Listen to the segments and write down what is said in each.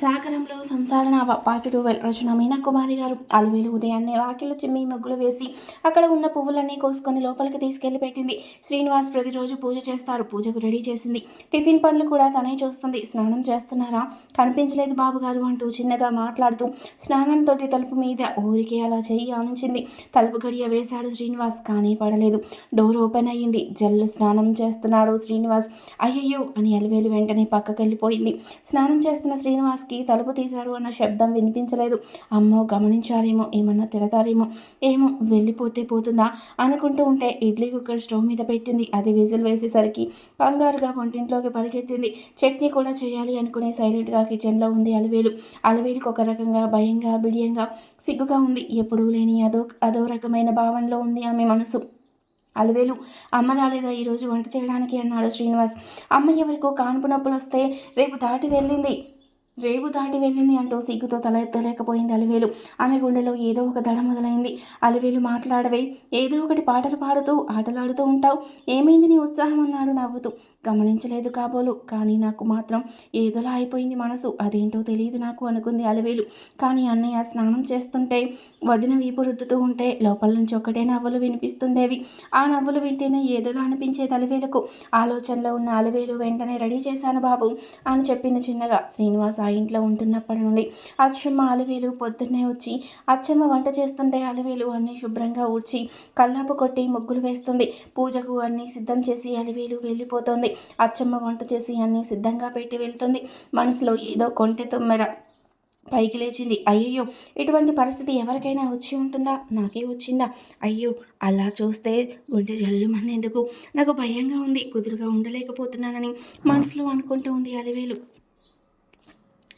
సాగరంలో సంసారణ part two రచన మీనా కుమారి గారు. అలివేలు ఉదయాన్నే వాకిలు చిమ్మి ముగ్గులు వేసి అక్కడ ఉన్న పువ్వులన్నీ కోసుకొని లోపలికి తీసుకెళ్ళి పెట్టింది. శ్రీనివాస్ ప్రతిరోజు పూజ చేస్తారు. పూజకు రెడీ చేసింది. టిఫిన్ పనులు కూడా తనే చూస్తుంది. స్నానం చేస్తున్నారా? కనిపించలేదు బాబు గారు అంటూ చిన్నగా మాట్లాడుతూ స్నానంతో తలుపు మీద ఊరికి అలా చెయ్యి ఆనించింది. తలుపు గడియ వేశాడు శ్రీనివాస్ కానీ పడలేదు. డోర్ ఓపెన్ అయ్యింది. జల్లు స్నానం చేస్తున్నాడు శ్రీనివాస్. అయ్యయ్యో అని అలివేలు వెంటనే పక్కకెళ్ళిపోయింది. స్నానం చేస్తున్న శ్రీనివాస్ కి తలుపు తీశారు అన్న శబ్దం వినిపించలేదు. అమ్మో గమనించారేమో ఏమన్నా తిడతారేమో ఏమో వెళ్ళిపోతే పోతుందా అనుకుంటూ ఉంటే ఇడ్లీ కుక్కర్ స్టవ్ మీద పెట్టింది. అది విజిల్ వేసేసరికి కంగారుగా వంటింట్లోకి పరిగెత్తింది. చట్నీ కూడా చేయాలి అనుకునే సైలెంట్గా కిచెన్లో ఉంది అలవేలు. అలవేలుకి ఒక రకంగా భయంగా బిడియంగా సిగ్గుగా ఉంది. ఎప్పుడూ లేని అదో అదో రకమైన భావనలో ఉంది ఆమె మనసు. అలవేలు అమ్మ రాలేదా ఈరోజు వంట చేయడానికి అన్నాడు శ్రీనివాస్. అమ్మ ఎవరికో కాన్పు నొప్పులు వస్తే రేపు దాటి వెళ్ళింది. రేవు దాటి వెళ్ళింది అంటూ సిగ్గుతో తల ఎత్తలేకపోయింది అలివేలు. ఆమె గుండెలో ఏదో ఒక దడ మొదలైంది. అలివేలు మాట్లాడవే ఏదో ఒకటి పాటలు పాడుతూ ఆటలాడుతూ ఉంటావు. ఏమైంది నీ ఉత్సాహం అన్నాడు నవ్వుతూ. గమనించలేదు కాబోలు కానీ నాకు మాత్రం ఏదోలా అయిపోయింది మనసు. అదేంటో తెలియదు నాకు అనుకుంది అలివేలు. కానీ అన్నయ్య స్నానం చేస్తుంటే వదిన వీపు రుద్దుతూ ఉంటే లోపల నుంచి ఒకటే నవ్వులు వినిపిస్తుండేవి. ఆ నవ్వులు వింటేనే ఏదోలా అనిపించేది అలివేలకు. ఆలోచనలో ఉన్న అలివేలు వెంటనే రెడీ చేశాను బాబు అని చెప్పింది చిన్నగా. శ్రీనివాస్ ఆ ఇంట్లో ఉంటున్నప్పటి నుండి అచ్చమ్మ అలవేలు పొద్దున్నే వచ్చి అచ్చమ్మ వంట చేస్తుంటే అలవేలు అన్నీ శుభ్రంగా ఊడ్చి కల్లాపు కొట్టి ముగ్గులు వేస్తుంది. పూజకు అన్నీ సిద్ధం చేసి అలివేలు వెళ్ళిపోతుంది. అచ్చమ్మ వంట చేసి అన్నీ సిద్ధంగా పెట్టి వెళ్తుంది. మనసులో ఏదో కొంటె తొమ్మెర పైకి లేచింది. అయ్యయ్యో ఇటువంటి పరిస్థితి ఎవరికైనా వచ్చి ఉంటుందా? నాకే వచ్చిందా? అయ్యో అలా చూస్తే గుండె జల్లు ఎందుకు? నాకు భయంగా ఉంది. కుదురుగా ఉండలేకపోతున్నానని మనసులో అనుకుంటూ ఉంది అలివేలు.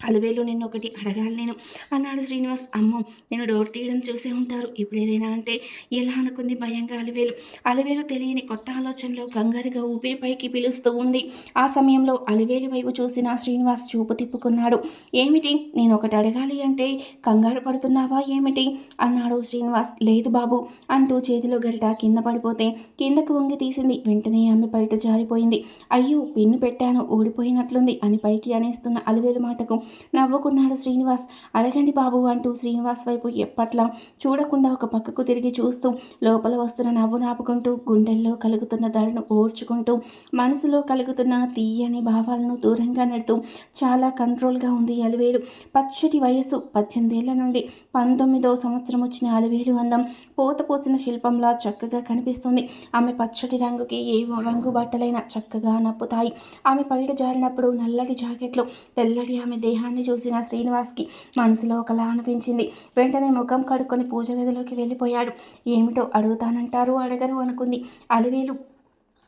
అలవేలు నిన్ను ఒకటి అడగాలి నేను. అన్నాడు శ్రీనివాస్. అమ్మో నేను డోర్ తీయడం చూసే ఉంటారు. ఇప్పుడు ఏదైనా అంటే ఎలా అనుకుంది భయంగా అలవేలు. అలవేలు తెలియని కొత్త ఆలోచనలో కంగారుగా ఊపిరి పైకి పిలుస్తూ ఉంది. ఆ సమయంలో అలవేలు వైపు చూసిన శ్రీనివాస్ చూపు తిప్పుకున్నాడు. ఏమిటి? నేను ఒకటి అడగాలి అంటే కంగారు పడుతున్నావా ఏమిటి? అన్నాడు శ్రీనివాస్. లేదు బాబు అంటూ చేతిలో గరిట కింద పడిపోతే కిందకు వంగి తీసింది వెంటనే ఆమె బయట జారిపోయింది. అయ్యో పిన్ను పెట్టాను ఊడిపోయినట్లుంది అని పైకి అనేస్తున్న అలవేలు మాటకు నవ్వుకున్నాడు శ్రీనివాస్. అడగండి బాబు అంటూ శ్రీనివాస్ వైపు ఎప్పట్లా చూడకుండా ఒక పక్కకు తిరిగి చూస్తూ లోపల వస్తున్న నవ్వు నాపుకుంటూ గుండెల్లో కలుగుతున్న దడను ఓర్చుకుంటూ మనసులో కలుగుతున్న తీయని భావాలను దూరంగా నెడుతూ చాలా కంట్రోల్గా ఉంది అలివేలు. పచ్చటి వయస్సు పద్దెనిమిదేళ్ళ నుండి పంతొమ్మిదో సంవత్సరం వచ్చిన అలివేలు అందం పోత పోసిన శిల్పంలా చక్కగా కనిపిస్తుంది. ఆమె పచ్చటి రంగుకి ఏ రంగు బట్టలైనా చక్కగా నప్పుతాయి. ఆమె పైట జారినప్పుడు నల్లటి జాకెట్లు తెల్లటి ఆమె దేహం దేహాన్ని చూసిన శ్రీనివాస్కి మనసులో ఒకలా అనిపించింది. వెంటనే ముఖం కడుక్కొని పూజ గదిలోకి వెళ్ళిపోయాడు. ఏమిటో అడుగుతానంటారు అడగరు అనుకుంది. అలివేలు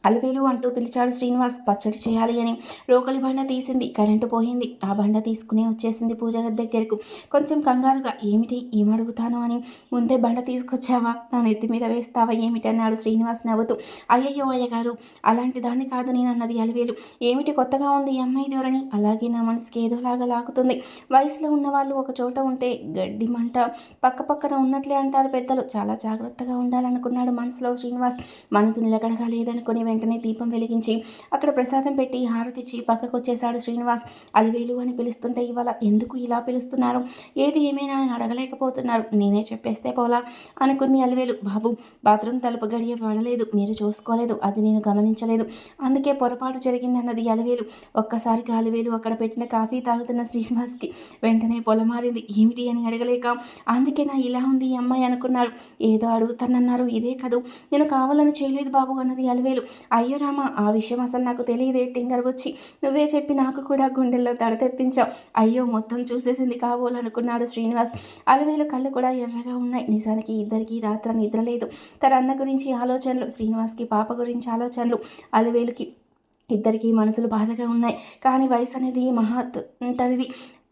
అలవేలు అంటూ పిలిచాడు శ్రీనివాస్ పచ్చడి చేయాలి అని. రోకలి బండ తీసింది కరెంటు పోయింది. ఆ బండ తీసుకునే వచ్చేసింది పూజ దగ్గరకు. కొంచెం కంగారుగా ఏమిటి? ఏమడుగుతాను అని. ముందే బండ తీసుకొచ్చావా? నా నెత్తి మీద వేస్తావా? ఏమిటి? అన్నాడు శ్రీనివాస్ నవ్వుతూ. అయ్యయ్యో అయ్యగారు అలాంటి దాన్ని కాదు నేను అన్నది అలవేలు. ఏమిటి కొత్తగా ఉంది ఈ అమ్మాయి ధోరణి? అలాగే నా మనసుకి ఏదోలాగా లాగుతుంది. వయసులో ఉన్న వాళ్ళు ఒక చోట ఉంటే గడ్డి మంట పక్క పక్కన ఉన్నట్లే అంటారు పెద్దలు. చాలా జాగ్రత్తగా ఉండాలనుకున్నాడు మనసులో శ్రీనివాస్. మనసు నిలకడగా లేదనుకుని వెంటనే దీపం వెలిగించి అక్కడ ప్రసాదం పెట్టి హారతిచ్చి పక్కకు వచ్చేశాడు శ్రీనివాస్. అలివేలు అని పిలుస్తుంటే ఇవాళ ఎందుకు ఇలా పిలుస్తున్నారు? ఏది ఏమైనా అని అడగలేకపోతున్నారు. నేనే చెప్పేస్తే పోలా అనుకుంది అలివేలు. బాబు బాత్రూమ్ తలుపు గడియ పడలేదు మీరు చూసుకోలేదు. అది నేను గమనించలేదు. అందుకే పొరపాటు జరిగిందన్నది అలివేలు. ఒక్కసారిగా అలివేలు అక్కడ పెట్టిన కాఫీ తాగుతున్న శ్రీనివాస్కి వెంటనే పొలమారింది. ఏమిటి అని అడగలేక అందుకే నా ఇలా ఉంది ఈ అమ్మాయి అనుకున్నాడు. ఏదో అడుగుతానన్నారు. ఇదే కదూ. నేను కావాలని చేయలేదు బాబు అన్నది అలివేలు. అయ్యో రామ ఆ విషయం అసలు నాకు తెలియదే. టింగర్ వచ్చి నువ్వే చెప్పి నాకు కూడా గుండెల్లో తడ తెప్పించావు అయ్యో మొత్తం చూసేసింది కాబోలనుకున్నాడు శ్రీనివాస్. అలవేలు కళ్ళు కూడా ఎర్రగా ఉన్నాయి. నిజానికి ఇద్దరికి రాత్ర నిద్ర లేదు. తన అన్న గురించి ఆలోచనలు శ్రీనివాస్కి పాప గురించి ఆలోచనలు అలవేలుకి ఇద్దరికీ మనసులు బాధగా ఉన్నాయి. కానీ వయసు అనేది మహా తరిది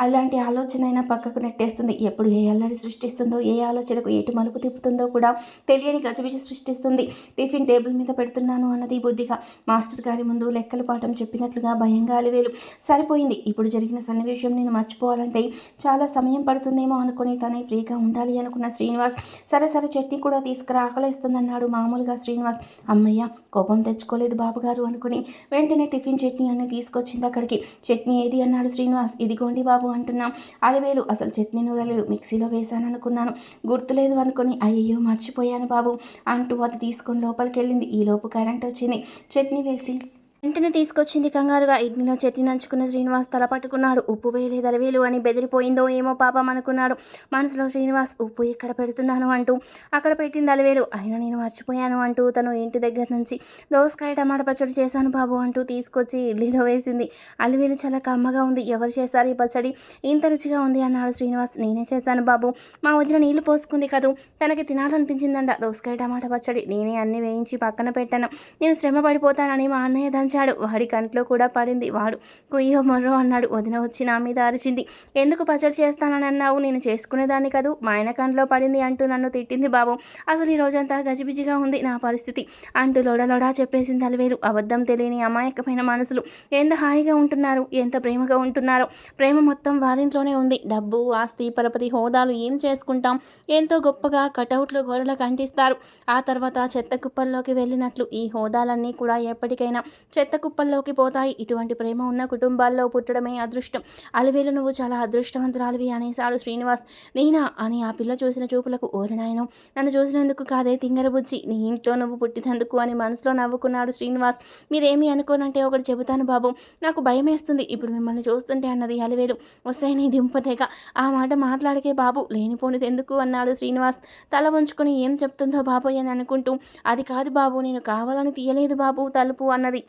అలాంటి ఆలోచన అయినా పక్కకు నెట్టేస్తుంది. ఎప్పుడు ఏ అల్లరి సృష్టిస్తుందో ఏ ఆలోచనకు ఎటు మలుపు తిప్పుతుందో కూడా తెలియని గజబిజ సృష్టిస్తుంది. టిఫిన్ టేబుల్ మీద పెడుతున్నాను అన్నది బుద్ధిగా. మాస్టర్ గారి ముందు లెక్కల పాఠం చెప్పినట్లుగా భయంగా అలివేలు. సరిపోయింది. ఇప్పుడు జరిగిన సన్నివేశం నేను మర్చిపోవాలంటే చాలా సమయం పడుతుందేమో అనుకుని తనే ఫ్రీగా ఉండాలి అనుకున్న శ్రీనివాస్ సరే సరే చట్నీ కూడా తీసుకురా ఆకలిస్తుందన్నాడు మామూలుగా శ్రీనివాస్. అమ్మయ్య కోపం తెచ్చుకోలేదు బాబుగారు అనుకుని వెంటనే టిఫిన్ చట్నీ అన్ని తీసుకొచ్చింది అక్కడికి. చట్నీ ఏది అన్నాడు శ్రీనివాస్. ఇదిగోండి బాబు అంటున్నాం. అలవేలు అసలు చట్నీ నూరలేదు మిక్సీలో వేశాను అనుకున్నాను గుర్తులేదు అనుకుని అయ్యయ్యో మర్చిపోయాను బాబు అంటూ అది తీసుకొని లోపలికి వెళ్ళింది ఈ లోపు కరెంట్ వచ్చింది చట్నీ వేసి వెంటనే తీసుకొచ్చింది కంగారుగా. ఇడ్లీలో చట్నీ నంచుకున్న శ్రీనివాస్ తల పట్టుకున్నాడు. ఉప్పు వేయలేదు అలవేలు అని బెదిరిపోయిందో ఏమో పాపం అనుకున్నాడు. మనసులో శ్రీనివాస్ ఉప్పు ఇక్కడ పెడుతున్నాను అంటూ అక్కడ పెట్టింది అలవేలు అయినా నేను మర్చిపోయాను అంటూ తను ఇంటి దగ్గర నుంచి దోసకాయ టమాటా పచ్చడి చేశాను బాబు అంటూ తీసుకొచ్చి ఇడ్లీలో వేసింది. అలవేలు చాలా కమ్మగా ఉంది. ఎవరు చేశారు ఈ పచ్చడి? ఇంత రుచిగా ఉంది అన్నాడు శ్రీనివాస్. నేనే చేశాను బాబు. మా వదిన నీళ్ళు పోసుకుంది కదూ. తనకి తినాలనిపించిందంట. దోసకాయ టమాటా పచ్చడి నేనే అన్ని వేయించి పక్కన పెట్టాను. నేను శ్రమ పడిపోతానని మా అన్నయ్య దాని దంచాడు వాడి కంట్లో కూడా పడింది. వాడు కుయ్యో మర్రో అన్నాడు. వదిన వచ్చి నా మీద అరిచింది. ఎందుకు పచ్చడి చేస్తానని అన్నావు నేను చేసుకునేదాన్ని కదూ. మా ఆయన కంట్లో పడింది అంటూ నన్ను తిట్టింది బాబు. అసలు ఈ రోజంతా గజిబిజిగా ఉంది నా పరిస్థితి అంటూ లొడలొడా చెప్పేసింది అలవేలు అబద్ధం తెలియని అమాయకమైన మనసులు. ఎంత హాయిగా ఉంటున్నారు? ఎంత ప్రేమగా ఉంటున్నారో? ప్రేమ మొత్తం వారింట్లోనే ఉంది. డబ్బు ఆస్తి పరపతి హోదాలు ఏం చేసుకుంటాం? ఎంతో గొప్పగా కటౌట్లు గోడలకు అంటిస్తారు. ఆ తర్వాత చెత్త కుప్పల్లోకి వెళ్ళినట్లు ఈ హోదాలన్నీ కూడా ఎప్పటికైనా చెత్త కుప్పల్లోకి పోతాయి. ఇటువంటి ప్రేమ ఉన్న కుటుంబాల్లో పుట్టడమే అదృష్టం. అలివేలు నువ్వు చాలా అదృష్టవంతురాలివి అనేసాడు శ్రీనివాస్. నేనా? అని ఆ పిల్ల చూసిన చూపులకు ఓరినాయను నన్ను చూసినందుకు కాదే తింగరబుజ్జి నీ ఇంట్లో నువ్వు పుట్టినందుకు అని మనసులో నవ్వుకున్నాడు శ్రీనివాస్. మీరేమీ అనుకోనంటే ఒకటి చెబుతాను బాబు. నాకు భయం వేస్తుంది ఇప్పుడు మిమ్మల్ని చూస్తుంటే అన్నది అలివేలు. వస్తాయి నీ దింపతేగా ఆ మాట మాట్లాడకే బాబు. లేనిపోనిది ఎందుకు అన్నాడు శ్రీనివాస్. తల ఉంచుకొని ఏం చెప్తుందో బాబోయ్ అని అనుకుంటూ అది కాదు బాబు నేను కావాలని తీయలేదు బాబు తలుపు అన్నది.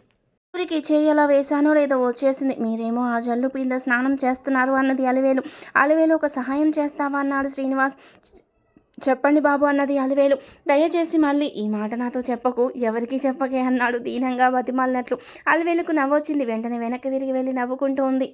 ఊరికి చేయి అలా వేశానో లేదో వచ్చేసింది. మీరేమో ఆ జల్లు పింద స్నానం చేస్తున్నారు అన్నది అలివేలు. అలివేలు ఒక సహాయం చేస్తావా అన్నాడు శ్రీనివాస్. చెప్పండి బాబు అన్నది అలివేలు. దయచేసి మళ్ళీ ఈ మాట నాతో చెప్పకు. ఎవరికీ చెప్పకే అన్నాడు దీనంగా బతిమాలినట్లు. అలివేలుకు నవ్వొచ్చింది. వెంటనే వెనక్కి తిరిగి వెళ్ళి నవ్వుకుంటూ ఉంది.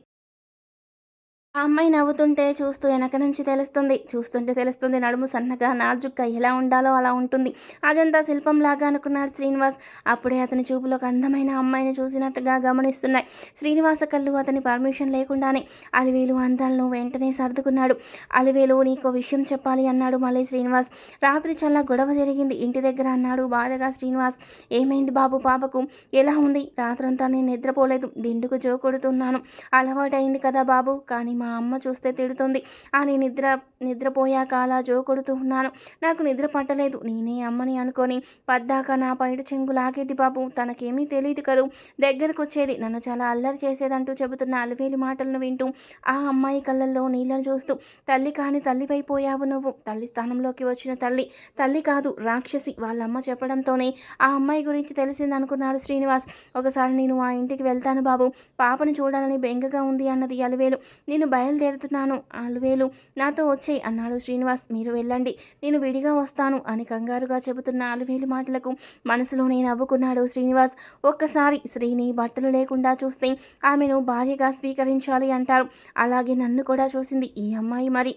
ఆ అమ్మాయి నవ్వుతుంటే చూస్తూ వెనక నుంచి తెలుస్తుంది. చూస్తుంటే తెలుస్తుంది నడుము సన్నగా నాజుక్క ఎలా ఉండాలో అలా ఉంటుంది. అజంతా శిల్పంలాగా అనుకున్నాడు శ్రీనివాస్. అప్పుడే అతని చూపులోకి అందమైన అమ్మాయిని చూసినట్టుగా గమనిస్తున్నాయి. శ్రీనివాస కళ్ళు అతని పర్మిషన్ లేకుండానే అలివేలు అందాలను వెంటనే సర్దుకున్నాడు. అలివేలు నీకో విషయం చెప్పాలి అన్నాడు మళ్ళీ శ్రీనివాస్. రాత్రి చాలా గొడవ జరిగింది. ఇంటి దగ్గర అన్నాడు బాధగా శ్రీనివాస్. ఏమైంది బాబు పాపకు? ఎలా ఉంది? రాత్రంతా నేను నిద్రపోలేదు. దిండుకు జోకొడుతున్నాను. అలవాటైంది కదా బాబు. కానీ మా అమ్మ చూస్తే తిడుతుంది. అని నిద్ర నిద్రపోయాక అలా జో కొడుతూ ఉన్నాను. నాకు నిద్ర పట్టలేదు. నేనే అమ్మని అనుకొని పద్దాక నా పైట చెంగు లాగేది బాబు. తనకేమీ తెలియదు కదూ. దగ్గరకు వచ్చేది నన్ను చాలా అల్లరి చేసేదంటూ చెబుతున్న అలవేలి మాటలను వింటూ ఆ అమ్మాయి కళ్ళల్లో నీళ్ళను చూస్తూ తల్లి కాని తల్లివైపోయావు నువ్వు. తల్లి స్థానంలోకి వచ్చిన తల్లి. తల్లి కాదు రాక్షసి. వాళ్ళ అమ్మ చెప్పడంతోనే ఆ అమ్మాయి గురించి తెలిసిందనుకున్నాడు శ్రీనివాస్. ఒకసారి నేను ఆ ఇంటికి వెళ్తాను బాబు. పాపను చూడాలని బెంగగా ఉంది అన్నది అలివేలు. నేను బయలుదేరుతున్నాను. అలివేలు నాతో వచ్చేయి అన్నాడు శ్రీనివాస్. మీరు వెళ్ళండి నేను విడిగా వస్తాను అని కంగారుగా చెబుతున్న అలివేలు మాటలకు మనసులోనే నవ్వుకున్నాడు శ్రీనివాస్. ఒక్కసారి శ్రీని బట్టలు లేకుండా చూస్తే ఆమెను భార్యగా స్వీకరించాలి అంటారు. అలాగే నన్ను కూడా చూసింది ఈ అమ్మాయి మరి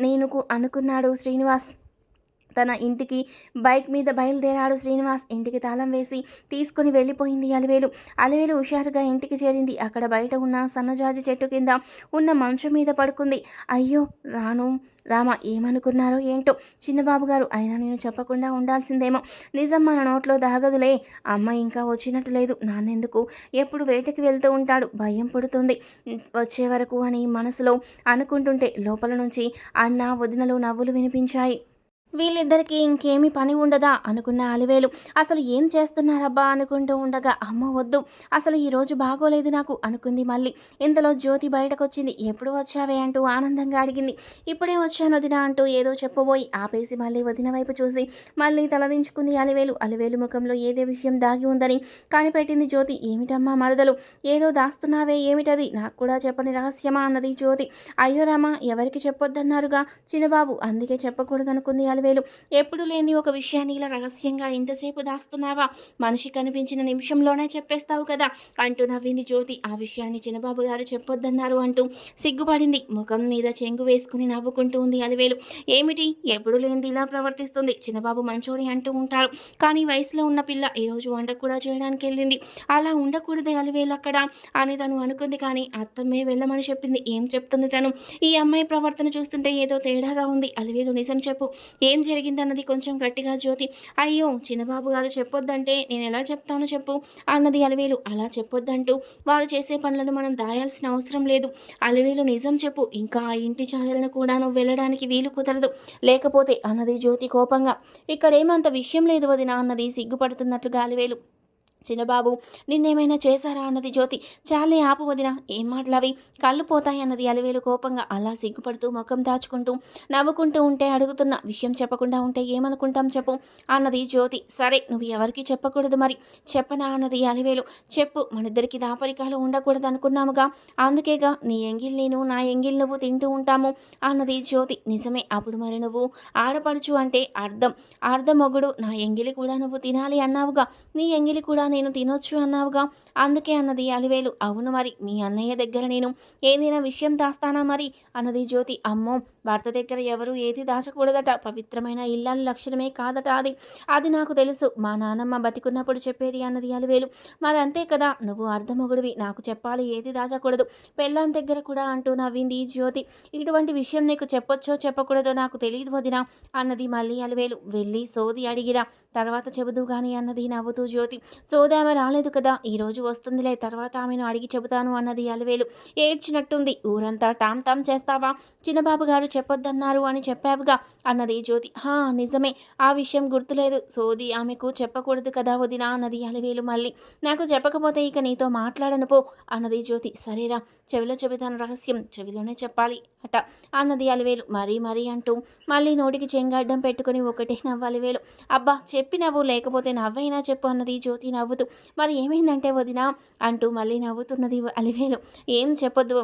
నేను అనుకున్నాడు శ్రీనివాస్. తన ఇంటికి బైక్ మీద బయలుదేరాడు శ్రీనివాస్. ఇంటికి తాళం వేసి తీసుకుని వెళ్ళిపోయింది అలివేలు. అలివేలు హుషారుగా ఇంటికి చేరింది. అక్కడ బయట ఉన్న సన్నజాజి చెట్టు కింద ఉన్న మంచం మీద పడుకుంది. అయ్యో రాను రామ ఏమనుకున్నారో ఏంటో? చిన్నబాబు గారు అయినా నేను చెప్పకుండా ఉండాల్సిందేమో. నిజం మన నోట్లో దాగదులే. అమ్మ ఇంకా వచ్చినట్టు లేదు. నాన్నెందుకు? ఎప్పుడు వేటకి వెళ్తూ ఉంటాడు. భయం పుడుతుంది. వచ్చే వరకు అని మనసులో అనుకుంటుంటే లోపల నుంచి అన్న వదినలు నవ్వులు వినిపించాయి. వీళ్ళిద్దరికీ ఇంకేమీ పని ఉండదా అనుకున్న అలివేలు. అసలు ఏం చేస్తున్నారబ్బా అనుకుంటూ ఉండగా అమ్మ వద్దు. అసలు ఈరోజు బాగోలేదు నాకు అనుకుంది మళ్ళీ. ఇంతలో జ్యోతి బయటకు వచ్చింది ఎప్పుడు వచ్చావే అంటూ ఆనందంగా అడిగింది. ఇప్పుడే వచ్చాను వదిన అంటూ ఏదో చెప్పబోయి ఆపేసి మళ్ళీ వదిన వైపు చూసి మళ్ళీ తలదించుకుంది అలివేలు. అలివేలు ముఖంలో ఏదే విషయం దాగి ఉందని కనిపెట్టింది జ్యోతి. ఏమిటమ్మా మరదలు? ఏదో దాస్తున్నావే ఏమిటది? నాకు కూడా చెప్పని రహస్యమా అన్నది జ్యోతి. అయ్యో రామా ఎవరికి చెప్పొద్దన్నారుగా? చిన్నబాబు అందుకే చెప్పకూడదనుకుంది అలివేలు. ఎప్పుడు లేని ఒక విషయాన్ని ఇలా రహస్యంగా ఇంతసేపు దాస్తున్నావా? మనిషి కనిపించిన నిమిషంలోనే చెప్పేస్తావు కదా? అంటూ నవ్వింది జ్యోతి. ఆ విషయాన్ని చిన్నబాబు గారు చెప్పొద్దన్నారు అంటూ సిగ్గుపడింది. ముఖం మీద చెంగు వేసుకుని నవ్వుకుంటూ ఉంది అలివేలు. ఏమిటి? ఎప్పుడు లేనిది ఇలా ప్రవర్తిస్తుంది? చిన్నబాబు మంచోడి అంటూ ఉంటారు. కానీ వయసులో ఉన్న పిల్ల ఈరోజు వంట కూడా చేయడానికి వెళ్ళింది. అలా ఉండకూడదే అలివేలు అక్కడ అని తను అనుకుంది కానీ అత్తమ్మే వెళ్ళమని చెప్పింది. ఏం చెప్తుంది తను? ఈ అమ్మాయి ప్రవర్తన చూస్తుంటే ఏదో తేడాగా ఉంది. అలివేలు నిజం చెప్పు. ఏం జరిగిందన్నది కొంచెం గట్టిగా జ్యోతి అయ్యో చిన్నబాబు గారు చెప్పొద్దంటే నేను ఎలా చెప్తానో చెప్పు. అన్నది అలవేలు అలా చెప్పొద్దంటూ వారు చేసే పనులను మనం దాయాల్సిన అవసరం లేదు. అలవేలు నిజం చెప్పు. ఇంకా ఆ ఇంటి ఛాయలను కూడా నువ్వు వెళ్ళడానికి వీలు కుదరదు. లేకపోతే అన్నది జ్యోతి కోపంగా ఇక్కడేమంత విషయం లేదు వదిన అన్నది సిగ్గుపడుతున్నట్లుగా అలవేలు చిన్నబాబు నిన్నేమైనా చేశారా? అన్నది జ్యోతి. చాలే ఆపు వదిన ఏం మాట్లావి? కళ్ళు పోతాయి అన్నది అలివేలు కోపంగా అలా సిగ్గుపడుతూ ముఖం దాచుకుంటూ నవ్వుకుంటూ ఉంటే అడుగుతున్న విషయం చెప్పకుండా ఉంటే ఏమనుకుంటాం చెప్పు అన్నది జ్యోతి. సరే నువ్వు ఎవరికి చెప్పకూడదు మరి. చెప్పనా? అన్నది అలివేలు. చెప్పు మనిద్దరికి దాపరికాలు ఉండకూడదు అనుకున్నాముగా అందుకేగా నీ ఎంగిల్ నేను నా ఎంగిల్ నువ్వు తింటూ ఉంటాము అన్నది జ్యోతి. నిజమే అప్పుడు మరి నువ్వు ఆడపడుచు అంటే అర్థం. అర్థం మొగుడు నా ఎంగిలి కూడా నువ్వు తినాలి అన్నావుగా. నీ ఎంగిలి కూడా నేను తినొచ్చు అన్నావుగా. అందుకే అన్నది అలివేలు అవును మరి మీ అన్నయ్య దగ్గర నేను ఏదైనా విషయం దాస్తానా మరి? అన్నది జ్యోతి అమ్మో భర్త దగ్గర ఎవరు ఏది దాచకూడదట పవిత్రమైన ఇల్లాల లక్షణమే కాదట అది. అది నాకు తెలుసు మా నానమ్మ బతికున్నప్పుడు చెప్పేది అన్నది అలివేలు. మరి అంతే కదా నువ్వు అర్ధమొగుడివి నాకు చెప్పాలి ఏది దాచకూడదు. పెళ్ళాం దగ్గర కూడా అంటూ నవ్వింది జ్యోతి. ఇటువంటి విషయం నీకు చెప్పొచ్చో చెప్పకూడదో నాకు తెలియదు వదినా అన్నది మళ్ళీ అలివేలు. వెళ్ళి సోది అడిగిరా తర్వాత చెబుదు కానీ అన్నది నవ్వుతూ జ్యోతి. సోది ఆమె రాలేదు కదా ఈరోజు వస్తుందిలే తర్వాత ఆమెను అడిగి చెబుతాను అన్నది అలవేలు. ఏడ్చినట్టుంది ఊరంతా టామ్ టామ్ చేస్తావా? చిన్నబాబు గారు చెప్పొద్దన్నారు అని చెప్పావుగా అన్నది జ్యోతి. హా నిజమే ఆ విషయం గుర్తులేదు. సోది ఆమెకు చెప్పకూడదు కదా వదినా అన్నది అలవేలు మళ్ళీ. నాకు చెప్పకపోతే ఇక నీతో మాట్లాడను పో అన్నది జ్యోతి. సరేరా చెవిలో చెబుతాను రహస్యం చెవిలోనే చెప్పాలి అట అన్నది అలవేలు. మరీ మరీ అంటూ మళ్ళీ నోటికి చెంగడ్డం పెట్టుకుని ఒకటే నవ్వాలి వేలు అబ్బా చెప్పి నవ్వు లేకపోతే నవ్వైనా చెప్పు అన్నది జ్యోతి నవ్వుతూ మరి ఏమైందంటే వదినా? అంటూ మళ్ళీ నవ్వుతున్నది అలివేలు. ఏం చెప్పొద్దు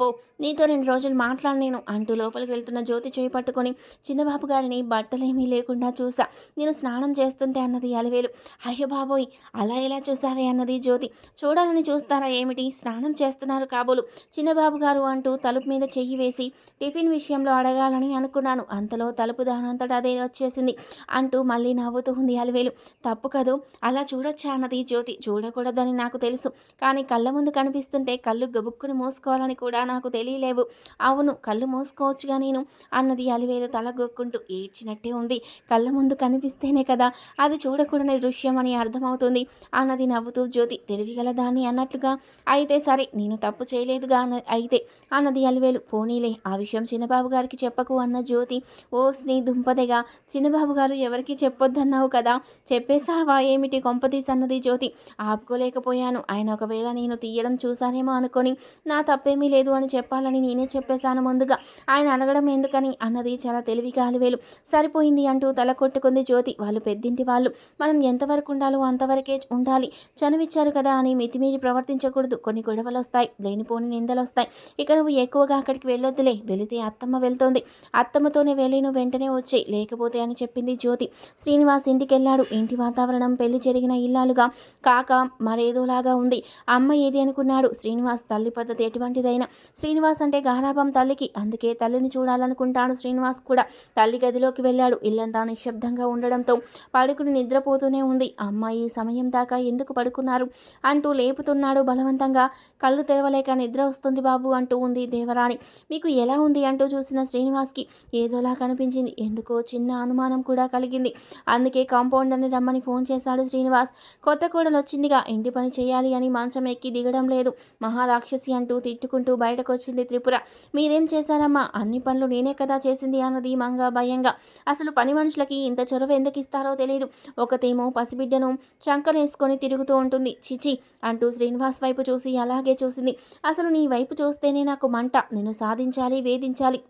పో నీతో రెండు రోజులు మాట్లాడలేను అంటూ లోపలికి వెళ్తున్న జ్యోతి చేయి పట్టుకొని చిన్నబాబు గారిని బట్టలేమీ లేకుండా చూసా. నేను స్నానం చేస్తుంటే అన్నది అలవేలు. అయ్యో బాబోయ్ అలా ఎలా చూసావే అన్నది జ్యోతి. చూడాలని చూస్తారా ఏమిటి? స్నానం చేస్తున్నారు కాబోలు. చిన్నబాబు గారు అంటూ తలుపు మీద చెయ్యి వేసి టిఫిన్ విషయంలో అడగాలని అనుకున్నాను. అంతలో తలుపు దానంతటా అదే వచ్చేసింది అంటూ మళ్ళీ నవ్వుతూ ఉంది అలవేలు. తప్పు కదూ? అలా చూడొచ్చా? అన్నది జ్యోతి. చూడకూడదని నాకు తెలుసు. కానీ కళ్ళ ముందు కనిపిస్తుంటే కళ్ళు గబుక్కుని మూసుకోవాలని కూడా నాకు తెలియలేవు. అవును కళ్ళు మూసుకోవచ్చుగా నేను అన్నది అలివేలు తలగొక్కుంటూ ఏడ్చినట్టే ఉంది. కళ్ళ ముందు కనిపిస్తేనే కదా అది చూడకూడని దృశ్యం అని అర్థమవుతుంది అన్నది నవ్వుతూ జ్యోతి. తెలివిగల దాన్ని అన్నట్లుగా. అయితే సరే నేను తప్పు చేయలేదుగా అన్న అయితే అన్నది అలివేలు. పోనీలే ఆ విషయం చిన్నబాబు గారికి చెప్పకు అన్న జ్యోతి. ఓ స్నీ దుంపదెగా చిన్నబాబు గారు ఎవరికి చెప్పొద్దన్నావు కదా? చెప్పేసావా ఏమిటి కొంపతీస్ అన్నది జ్యోతి. ఆపుకోలేకపోయాను. ఆయన ఒకవేళ నేను తీయడం చూశానేమో అనుకొని నా తప్పేమీ లేదు అని చెప్పాలని నేనే చెప్పేశాను ముందుగా. ఆయన అడగడం ఎందుకని? అన్నది చాలా తెలివిగా అలివేలు. సరిపోయింది అంటూ తల కొట్టుకుంది జ్యోతి. వాళ్ళు పెద్దింటి వాళ్ళు. మనం ఎంతవరకు ఉండాలో అంతవరకే ఉండాలి. చనువిచ్చారు కదా అని మితిమీరి ప్రవర్తించకూడదు. కొన్ని గొడవలు వస్తాయి లేనిపోని నిందలు వస్తాయి ఇక నువ్వు ఎక్కువగా అక్కడికి వెళ్ళొద్దులే. వెళితే అత్తమ్మ వెళ్తోంది. అత్తమ్మతోనే వెళ్ళి నువ్వు వెంటనే వచ్చేయి లేకపోతే అని చెప్పింది జ్యోతి. శ్రీనివాస్ ఇంటికి వెళ్ళాడు ఇంటి వాతావరణం పెళ్ళి జరిగిన ఇల్లాలుగా. కాక మరేదోలాగా ఉంది. అమ్మ ఏది అనుకున్నాడు? శ్రీనివాస్ తల్లి పద్ధతి ఎటువంటిదైనా? శ్రీనివాస్ అంటే గారాభం తల్లికి. అందుకే తల్లిని చూడాలనుకుంటాడు శ్రీనివాస్ కూడా. తల్లి గదిలోకి వెళ్ళాడు. ఇల్లంతా నిశ్శబ్దంగా ఉండడంతో పడుకుని నిద్రపోతూనే ఉంది. అమ్మాయి సమయం దాకా ఎందుకు పడుకున్నారు? అంటూ లేపుతున్నాడు బలవంతంగా. కళ్ళు తెరవలేక నిద్ర వస్తుంది బాబు అంటూ ఉంది దేవరాణి. మీకు ఎలా ఉంది అంటూ చూసిన శ్రీనివాస్కి ఏదోలా కనిపించింది. ఎందుకో చిన్న అనుమానం కూడా కలిగింది. అందుకే కాంపౌండర్ని రమ్మని ఫోన్ చేశాడు శ్రీనివాస్. కొత్త కోడలు వచ్చిందిగా ఇంటి పని చేయాలి అని మంచం ఎక్కి దిగడం లేదు. మహారాక్షసి అంటూ తిట్టుకుంటూ బయటకు వచ్చింది త్రిపుర. మీరేం చేశారమ్మా? అన్ని పనులు నేనే కదా చేసింది అన్నది మంగ భయంగా. అసలు పని మనుషులకి ఇంత చొరవ ఎందుకు ఇస్తారో తెలియదు ఒకతేమో పసిబిడ్డను చంకనేసుకొని తిరుగుతూ ఉంటుంది. చిచి అంటూ శ్రీనివాస్ వైపు చూసి అలాగే చూసింది. అసలు నీ వైపు చూస్తేనే నాకు మంట. నేను సాధించాలి వేధించాలి.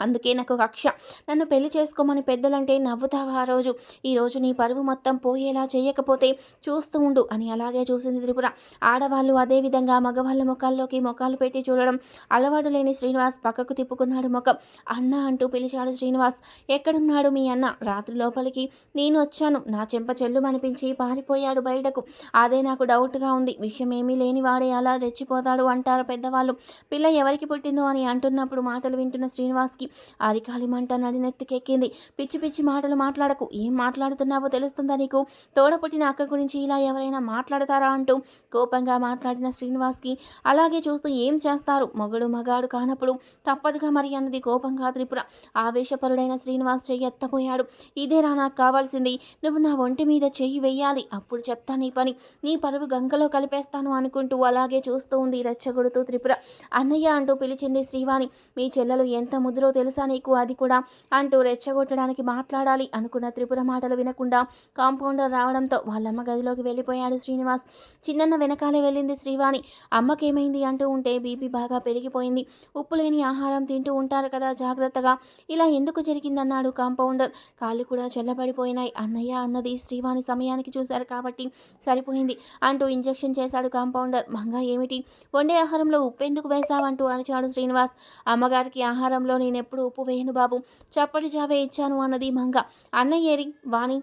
అందుకే నాకు కక్ష నన్ను పెళ్ళి చేసుకోమని పెద్దలంటే నవ్వుతావా ఆ రోజు. ఈరోజు నీ పరువు మొత్తం పోయేలా చేయకపోతే చూస్తూ ఉండు అని అలాగే చూసింది త్రిపుర. ఆడవాళ్ళు అదేవిధంగా మగవాళ్ళ ముఖాల్లోకి ముఖాలు పెట్టి చూడడం అలవాటు లేని శ్రీనివాస్ పక్కకు తిప్పుకున్నాడు ముఖం. అన్న అంటూ పిలిచాడు శ్రీనివాస్. ఎక్కడున్నాడు మీ అన్న? రాత్రి లోపలికి. నేను వచ్చాను. నా చెంప చెల్లుమనిపించి పారిపోయాడు బయటకు. అదే నాకు డౌట్గా ఉంది. విషయం ఏమీ లేని వాడే అలా రెచ్చిపోతాడు అంటారు పెద్దవాళ్ళు. పిల్ల ఎవరికి పుట్టిందో అని అంటున్నప్పుడు మాటలు వింటున్న శ్రీనివాస్కి అరికాలి మంట నడినెత్తికెక్కింది పిచ్చి పిచ్చి మాటలు మాట్లాడకు. ఏం మాట్లాడుతున్నావో తెలుస్తుందా నీకు? తోడపుట్టిన అక్క గురించి ఇలా ఎవరైనా మాట్లాడతారా అంటూ కోపంగా మాట్లాడిన శ్రీనివాస్కి అలాగే చూస్తూ ఏం చేస్తారు? మొగడు మగాడు కానప్పుడు తప్పదుగా మరి అన్నది కోపంగా త్రిపుర. ఆవేశపరుడైన శ్రీనివాస్ చెయ్యి ఎత్తపోయాడు. ఇదేరా నాకు కావాల్సింది. నువ్వు నా ఒంటి మీద చెయ్యి వెయ్యాలి. అప్పుడు చెప్తా నీ పని. నీ పరువు గంగలో కలిపేస్తాను అనుకుంటూ అలాగే చూస్తూ ఉంది రెచ్చగొడుతూ త్రిపుర. అన్నయ్య అంటూ పిలిచింది శ్రీవాణి. మీ చెల్లెలు ఎంత ముద్రో తెలుసా నీకు? అది కూడా అంటూ రెచ్చగొట్టడానికి మాట్లాడాలి అనుకున్న త్రిపుర మాటలు వినకుండా కాంపౌండర్ రావడంతో వాళ్ళమ్మ గదిలోకి వెళ్ళిపోయాడు శ్రీనివాస్. చిన్నన్న వెనకాలే వెళ్ళింది శ్రీవాణి. అమ్మకేమైంది అంటూ ఉంటే బీపీ బాగా పెరిగిపోయింది. ఉప్పు లేని ఆహారం తింటూ ఉంటారు కదా జాగ్రత్తగా. ఇలా ఎందుకు జరిగిందన్నాడు కాంపౌండర్. కాళ్ళు కూడా చల్లబడిపోయినాయి. అన్నయ్య అన్నది శ్రీవాణి సమయానికి చూశారు కాబట్టి సరిపోయింది అంటూ ఇంజెక్షన్ చేశాడు కాంపౌండర్. మంగ ఏమిటి? వండే ఆహారంలో ఉప్పు ఎందుకు వేశావంటూ అరిచాడు శ్రీనివాస్. అమ్మగారికి ఆహారంలో ఎప్పుడు ఉప్పు వేయను బాబు. చప్పటి జావే ఇచ్చాను అన్నది మంగ. అన్నయ్య ఏరి వాణి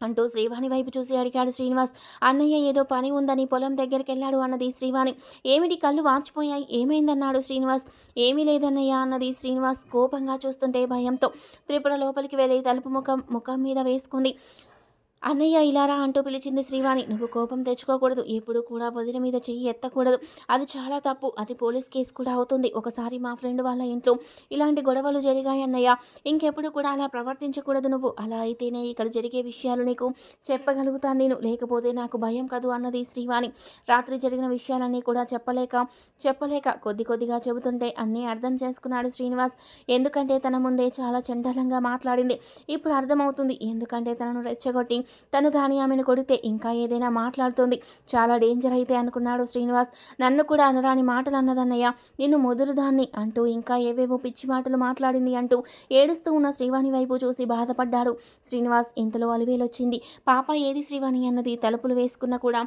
అంటూ శ్రీవాణి వైపు చూసి అడిగాడు శ్రీనివాస్. అన్నయ్య ఏదో పని ఉందని పొలం దగ్గరికి వెళ్ళాడు అన్నది శ్రీవాణి. ఏమిటి కళ్ళు వాచిపోయాయి? ఏమైందన్నాడు శ్రీనివాస్. ఏమీ లేదన్నయ్య అన్నది శ్రీనివాస్ కోపంగా చూస్తుంటే భయంతో త్రిపుర లోపలికి వెళ్ళి తలుపు ముఖం ముఖం మీద వేసుకుంది. అన్నయ్య ఇలారా అంటూ పిలిచింది శ్రీవాణి. నువ్వు కోపం తెచ్చుకోకూడదు. ఎప్పుడు కూడా వదిన మీద చెయ్యి ఎత్తకూడదు. అది చాలా తప్పు. అది పోలీస్ కేసు కూడా అవుతుంది. ఒకసారి మా ఫ్రెండ్ వాళ్ళ ఇంట్లో ఇలాంటి గొడవలు జరిగాయి అన్నయ్య. ఇంకెప్పుడు కూడా అలా ప్రవర్తించకూడదు నువ్వు. అలా అయితేనే ఇక్కడ జరిగే విషయాలు నీకు చెప్పగలుగుతాను నేను. లేకపోతే నాకు భయం కదూ అన్నది శ్రీవాణి. రాత్రి జరిగిన విషయాలన్నీ కూడా చెప్పలేక చెప్పలేక కొద్ది కొద్దిగా చెబుతుంటే అన్నీ అర్థం చేసుకున్నాడు శ్రీనివాస్. ఎందుకంటే తన ముందే చాలా చండాలంగా మాట్లాడింది. ఇప్పుడు అర్థమవుతుంది. ఎందుకంటే తనను రెచ్చగొట్టి తను కానీ ఆమెను కొడితే ఇంకా ఏదైనా మాట్లాడుతుంది. చాలా డేంజర్ అయితే అనుకున్నాడు శ్రీనివాస్. నన్ను కూడా అనరాని మాటలు అన్నదన్నయ్య నిన్ను ముదురుదాన్ని అంటూ ఇంకా ఏవేవో పిచ్చి మాటలు మాట్లాడింది అంటూ ఏడుస్తూ ఉన్న శ్రీవాణి వైపు చూసి బాధపడ్డాడు. శ్రీనివాస్ ఇంతలో అలివేలొచ్చింది. పాప ఏది శ్రీవాణి అన్నది తలుపులు వేసుకున్న కూడా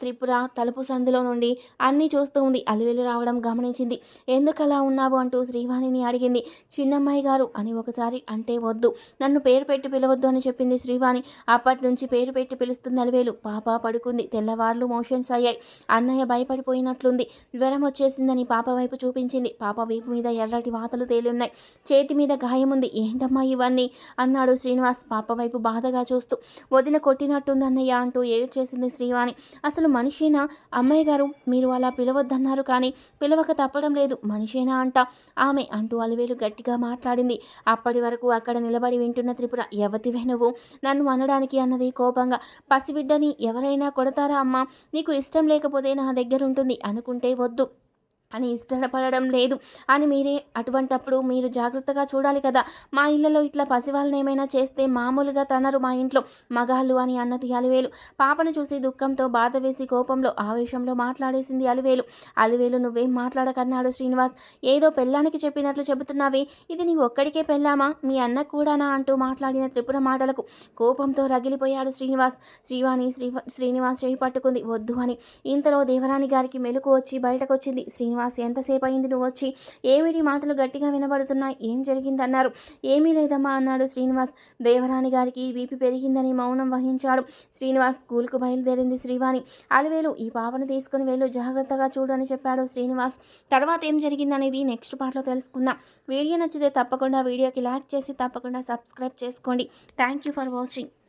త్రిపుర తలుపు సందులో నుండి అన్నీ చూస్తూ ఉంది. అలివేలు రావడం గమనించింది. ఎందుకు అలా ఉన్నావు? అంటూ శ్రీవాణిని అడిగింది. చిన్నమ్మాయి గారు అని ఒకసారి అంటే వద్దు. నన్ను పేరు పెట్టి పిలవద్దు అని చెప్పింది శ్రీవాణి. అప్పటి నుంచి పేరు పెట్టి పిలుస్తుంది అలివేలు. పాప పడుకుంది. తెల్లవార్లు మోషన్స్ అయ్యాయి. అన్నయ్య భయపడిపోయినట్లుంది. జ్వరం వచ్చేసిందని పాప వైపు చూపించింది. పాప వైపు మీద ఎర్రటి వాతలు తేలిన్నాయి. చేతి మీద గాయముంది. ఏంటమ్మా ఇవన్నీ? అన్నాడు శ్రీనివాస్ పాప వైపు బాధగా చూస్తూ. వదిన కొట్టినట్టుంది అన్నయ్య అంటూ ఏడ్చేసింది శ్రీవాణి. అసలు మనిషేనా? అమ్మాయి గారు మీరు అలా పిలవద్దన్నారు కానీ పిలవక తప్పడం లేదు. మనిషేనా అంట. ఆమె అంటూ అలివేలు గట్టిగా మాట్లాడింది. అప్పటి వరకు అక్కడ నిలబడి వింటున్న త్రిపుర ఎవతివే నువ్వు? నన్ను అనడానికి అన్నది కోపంగా పసిబిడ్డని ఎవరైనా కొడతారా అమ్మా? నీకు ఇష్టం లేకపోతే నా దగ్గర ఉంటుంది అనుకుంటే వద్దు. అని ఇష్టపడడం లేదు. అని మీరే అటువంటప్పుడు మీరు జాగ్రత్తగా చూడాలి కదా. మా ఇళ్ళలో ఇట్లా పసివాళ్ళని ఏమైనా చేస్తే మామూలుగా తనరు మా ఇంట్లో మగాళ్ళు అని అన్నది అలివేలు. పాపను చూసి దుఃఖంతో బాధ వేసి కోపంలో ఆవేశంలో మాట్లాడేసింది అలివేలు. అలివేలు నువ్వేం మాట్లాడకన్నాడు శ్రీనివాస్? ఏదో పెళ్ళానికి చెప్పినట్లు చెబుతున్నావే. ఇది నీ ఒక్కడికే పెళ్ళామా? మీ అన్న కూడానా అంటూ మాట్లాడిన త్రిపుర మాటలకు కోపంతో రగిలిపోయాడు శ్రీనివాస్. శ్రీవాణి శ్రీ శ్రీనివాస్ చేయి పట్టుకుంది. వద్దు అని ఇంతలో దేవరాణి గారికి మెలకు వచ్చి బయటకు వచ్చింది శ్రీనివాస్. ఎంతసేపు అయింది నువ్వు వచ్చి ఏమిటి మాటలు గట్టిగా వినబడుతున్నాయి? ఏం జరిగిందన్నారు? ఏమీ లేదమ్మా అన్నాడు శ్రీనివాస్. దేవరాణి గారికి బీపీ పెరిగిందని మౌనం వహించాడు. శ్రీనివాస్ స్కూల్కు బయలుదేరింది శ్రీవాణి. అలివేలు ఈ పాపను తీసుకుని వెళ్ళు జాగ్రత్తగా చూడని చెప్పాడు శ్రీనివాస్. తర్వాత ఏం జరిగిందనేది నెక్స్ట్ పార్ట్లో తెలుసుకుందాం. వీడియో నచ్చితే తప్పకుండా వీడియోకి లైక్ చేసి తప్పకుండా సబ్స్క్రైబ్ చేసుకోండి. Thank you for watching.